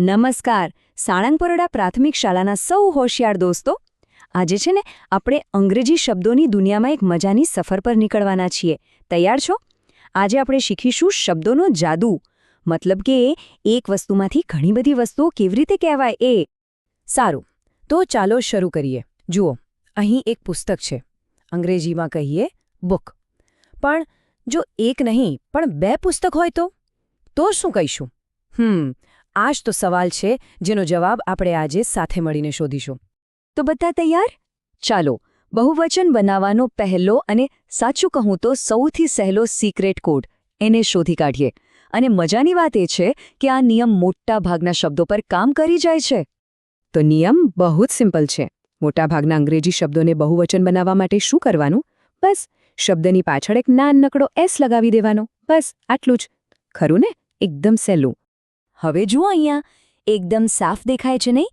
નમસ્કાર. સાળંગપરોડા પ્રાથમિક શાળાના સૌ હોશિયાર દોસ્તો, આજે છે ને આપણે અંગ્રેજી શબ્દોની દુનિયામાં એક મજાની સફર પર નીકળવાના છીએ. તૈયાર છો? આજે આપણે શીખીશું શબ્દોનો જાદુ. મતલબ કે એક વસ્તુમાંથી ઘણી બધી વસ્તુઓ કેવી રીતે કહેવાય એ. સારું, તો ચાલો શરૂ કરીએ. જુઓ, અહીં એક પુસ્તક છે. અંગ્રેજીમાં કહીએ બુક પણ જો એક નહીં, પણ બે પુસ્તક હોય તો? તો શું કહીશું? હમ આ જ તો સવાલ છે, જેનો જવાબ આપણે આજે સાથે મળીને શોધીશું. તો બધા તૈયાર? ચાલો, બહુવચન બનાવવાનો પહેલો અને સાચું કહું તો સૌથી સહેલો સિક્રેટ કોડ એને શોધી કાઢીએ. અને મજાની વાત એ છે કે આ નિયમ મોટા ભાગના શબ્દો પર કામ કરી જાય છે. તો નિયમ બહુ જ સિમ્પલ છે. મોટાભાગના અંગ્રેજી શબ્દોને બહુવચન બનાવવા માટે શું કરવાનું? બસ, શબ્દની પાછળ એક નાનકડો એસ લગાવી દેવાનો. બસ, આટલું જ. ખરું ને? એકદમ સહેલું. હવે જુઓ અહીંયા. એકદમ સાફ દેખાય છે નહીં?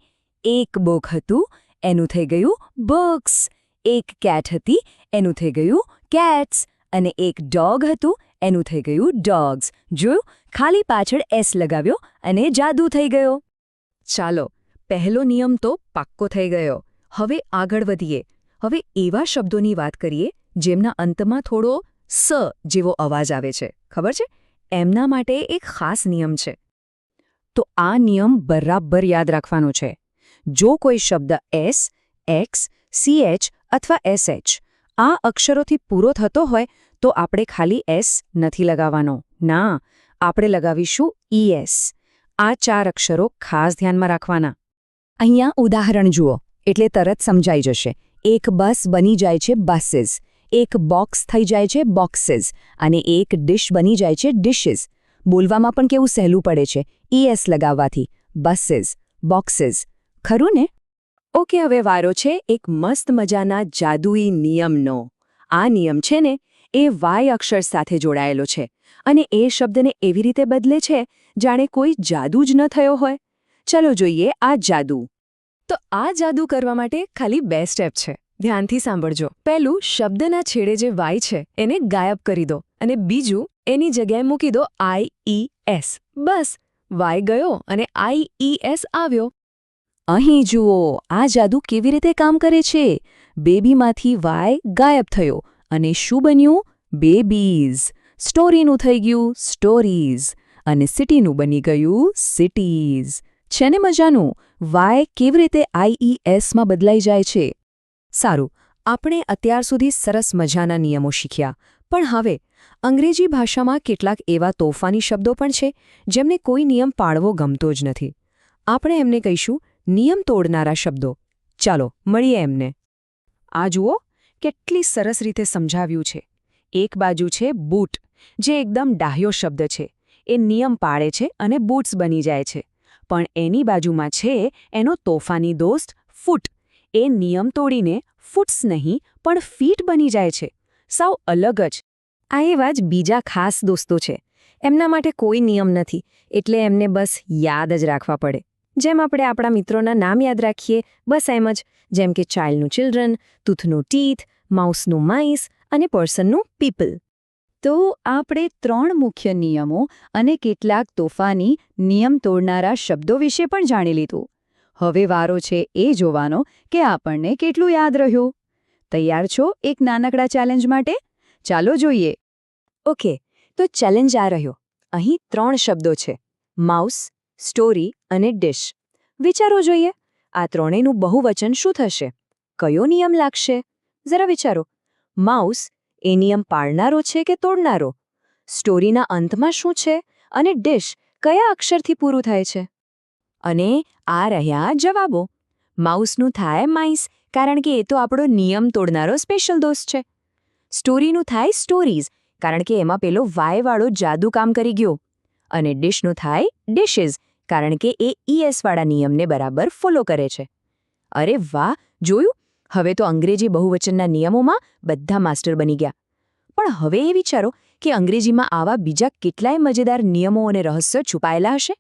એક બુક હતું, એનું થઈ ગયું બુક્સ. એક કેટ હતી, એનું થઈ ગયું કેટ્સ. અને એક ડોગ હતું, એનું થઈ ગયું ડોગ્સ. જોયું? ખાલી પાછળ એસ લગાવ્યો અને જાદુ થઈ ગયો. ચાલો, પહેલો નિયમ તો પાક્કો થઈ ગયો. હવે આગળ વધીએ. હવે એવા શબ્દોની વાત કરીએ, જેમના અંતમાં થોડો સ જેવો અવાજ આવે છે. ખબર છે? એમના માટે એક ખાસ નિયમ છે. તો આ નિયમ બરાબર યાદ રાખવાનો છે. જો કોઈ શબ્દ એસ એક્સ સીએચ અથવા એસએચ આ અક્ષરોથી પૂરો થતો હોય, તો આપણે ખાલી એસ નથી લગાવવાનો. ના, આપણે લગાવીશું ઈએસ આ ચાર અક્ષરો ખાસ ધ્યાનમાં રાખવાના. અહીંયા ઉદાહરણ જુઓ, એટલે તરત સમજાઈ જશે. એક બસ બની જાય છે બસીસ એક બોક્સ થઈ જાય છે બોક્સીસ અને એક ડિશ બની જાય છે ડિશિસ બોલવામાં પણ કેવું સહેલું પડે છે. ઈએસ લગાવવાથી. બસીસ બોક્સીસ ખરું ને? ઓકે, હવે વારો છે. એક મસ્ત મજાના જાદુઈ નિયમનો. આ નિયમ છે ને, એ વાય અક્ષર સાથે જોડાયેલો છે અને એ શબ્દને એવી રીતે બદલે છે જાણે કોઈ જાદુ જ ન થયો હોય. ચલો જોઈએ આ જાદુ. તો આ જાદુ કરવા માટે ખાલી બે સ્ટેપ છે. ધ્યાનથી સાંભળજો. પહેલું, શબ્દના છેડે જે વાય છે, એને ગાયબ કરી દો. અને બીજું, એની જગ્યાએ મૂકી દો આઈ, ઈ, એસ. બસ, વાય ગયો અને આઈ, ઈ, એસ આવ્યો. અહીં જુઓ, આ જાદુ કેવી રીતે કામ કરે છે? બેબીમાંથી વાય ગાયબ થયો અને શું બન્યું? બેબીઝ. સ્ટોરીનું થઈ ગયું સ્ટોરીઝ. અને સિટીનું બની ગયું સિટીઝ. છે ને મજાનું? વાય કેવી રીતે આઈઈએસમાં બદલાઈ જાય છે? સારું, આપણે અત્યાર સુધી સરસ મજાના નિયમો શીખ્યા. પણ હવે, અંગ્રેજી ભાષામાં કેટલાક એવા તોફાની શબ્દો પણ છે, જેમને કોઈ નિયમ પાળવો ગમતો જ નથી. આપણે એમને કહીશું, નિયમ તોડનારા શબ્દો. ચાલો, મળીએ એમને. આ જુઓ, કેટલી સરસ રીતે સમજાવ્યું છે. એક બાજુ છે, બૂટ, જે એકદમ ડાહ્યો શબ્દ છે. એ નિયમ પાળે છે અને બૂટ્સ બની જાય છે. પણ એની બાજુમાં છે, એનો તોફાની દોસ્ત, ફૂટ. એ નિયમ તોડીને ફૂટ્સ નહીં, પણ ફીટ બની જાય છે. સાવ અલગ જ. આ એવા જ બીજા ખાસ દોસ્તો છે. એમના માટે કોઈ નિયમ નથી, એટલે એમને બસ યાદ જ રાખવા પડે. જેમ આપણે આપણા મિત્રોના નામ યાદ રાખીએ, બસ એમ જ. જેમ કે ચાઇલ્ડનું ચિલ્ડ્રન તૂથનું ટીથ માઉસનું માઇસ અને પર્સનનું પીપલ. તો આપણે ત્રણ મુખ્ય નિયમો અને કેટલાક તોફાની નિયમ તોડનારા શબ્દો વિશે પણ જાણી લીધું. હવે વારો છે એ જોવાનો કે આપણને કેટલું યાદ રહ્યું. તૈયાર છો એક નાનકડા ચેલેન્જ માટે? ચાલો જોઈએ. ઓકે, તો ચેલેન્જ આ રહ્યો. અહીં ત્રણ શબ્દો છે. માઉસ સ્ટોરી અને ડિશ વિચારો જોઈએ. આ ત્રણેયનું બહુવચન શું થશે? કયો નિયમ લાગશે? જરા વિચારો. માઉસ એ નિયમ પાળનારો છે કે તોડનારો? સ્ટોરીના અંતમાં શું છે? અને ડિશ કયા અક્ષરથી પૂરું થાય છે? અને આ રહ્યા જવાબો. માઉસનું થાય માઇસ, કારણ કે એ તો આપણો નિયમ તોડનારો સ્પેશિયલ દોસ્ત છે. સ્ટોરીનું થાય સ્ટોરીઝ કારણ કે એમાં પેલો વાયવાળો જાદુ કામ કરી ગયો. અને ડિશનું થાય ડિશિઝ કારણ કે એ ઈએસવાળા નિયમને બરાબર ફોલો કરે છે. અરે વાહ, જોયું? હવે તો અંગ્રેજી બહુવચનના નિયમોમાં બધા માસ્ટર બની ગયા. પણ હવે એ વિચારો કે અંગ્રેજીમાં આવા બીજા કેટલાય મજેદાર નિયમો અને રહસ્યો છુપાયેલા હશે?